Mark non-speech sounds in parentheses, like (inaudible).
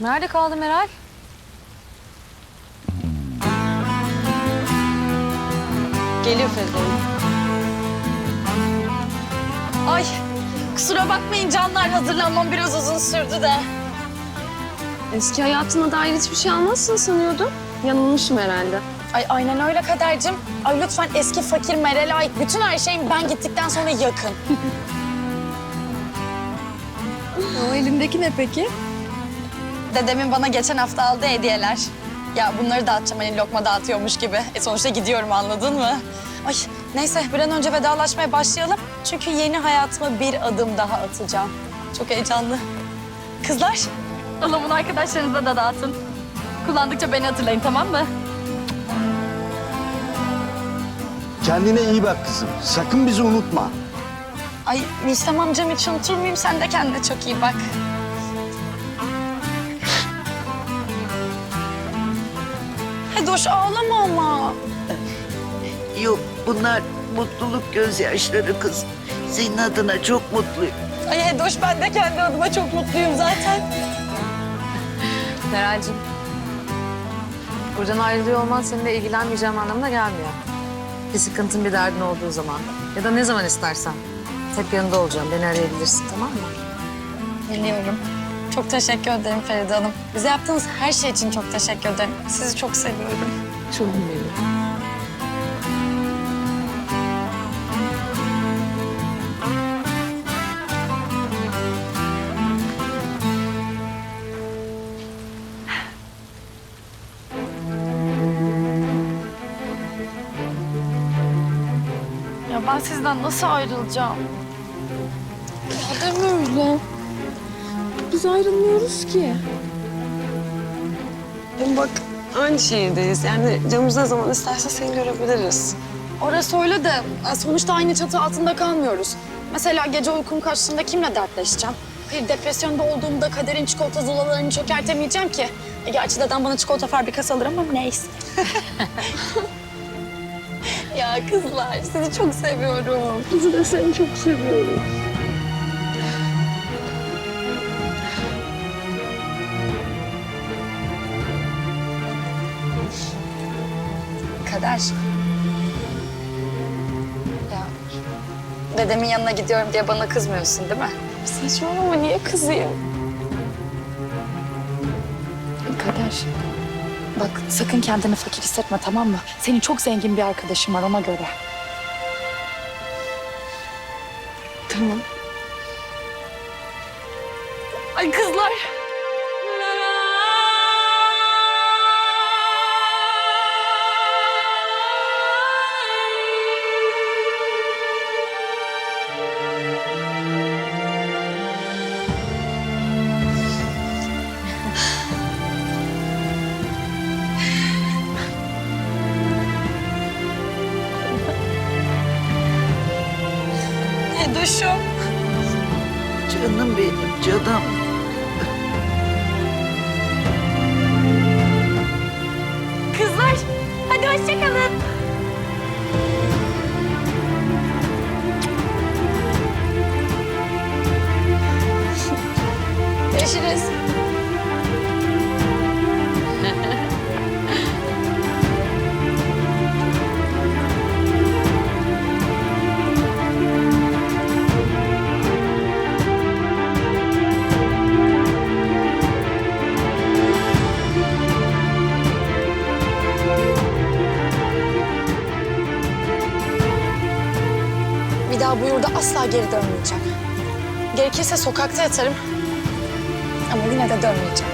Nerede kaldı Meral? Geliyor Hanım. Ay kusura bakmayın canlar hazırlanmam biraz uzun sürdü de. Eski hayatına dair hiçbir şey almazsın sanıyordum. Yanılmışım herhalde. Ay aynen öyle kadercim. Ay lütfen eski fakir Meral'e ait bütün her şeyim ben gittikten sonra yakın. (laughs) O elindeki ne peki? Dedemin bana geçen hafta aldığı hediyeler. Ya bunları dağıtacağım hani lokma dağıtıyormuş gibi. E sonuçta gidiyorum anladın mı? Ay neyse bir an önce vedalaşmaya başlayalım. Çünkü yeni hayatıma bir adım daha atacağım. Çok heyecanlı. Kızlar. Alın bunu arkadaşlarınıza da dağıtın. Kullandıkça beni hatırlayın tamam mı? Kendine iyi bak kızım. Sakın bizi unutma. Ay Rüstem amcam hiç unutur muyum? Sen de kendine çok iyi bak. Hadi hoş ağlama ama. Yok bunlar mutluluk gözyaşları kız. Senin adına çok mutluyum. Ay Hedoş ben de kendi adıma çok mutluyum zaten. Meral'cim. Buradan ayrılıyor olman seninle ilgilenmeyeceğim anlamına gelmiyor. Bir sıkıntın, bir derdin olduğu zaman ya da ne zaman istersen. Hep yanında olacağım. Beni arayabilirsin tamam mı? Biliyorum. Çok teşekkür ederim Feride Hanım. Bize yaptığınız her şey için çok teşekkür ederim. Sizi çok seviyorum. Çok benim. Ben sizden nasıl ayrılacağım? Deme öyle. Biz ayrılmıyoruz ki. Hem bak aynı şehirdeyiz. Yani canımız ne zaman isterse seni görebiliriz. Orası öyle de e, sonuçta aynı çatı altında kalmıyoruz. Mesela gece uykum kaçtığında kimle dertleşeceğim? Hayır depresyonda olduğumda kaderin çikolata zulalarını çökertemeyeceğim ki. E, gerçi dedem bana çikolata fabrikası alır ama neyse. (laughs) ya kızlar sizi çok seviyorum. Biz de seni çok seviyoruz. Kader. Ya dedemin yanına gidiyorum diye bana kızmıyorsun değil mi? Saçmalama niye kızayım? Kader. Bak sakın kendini fakir hissetme tamam mı? Senin çok zengin bir arkadaşın var ona göre. Tamam. Ay kızlar. Edoş'um. Canım benim canım. Kızlar hadi hoşça kalın. Görüşürüz. Bir daha bu yurda asla geri dönmeyeceğim. Gerekirse sokakta yatarım. Ama yine de dönmeyeceğim.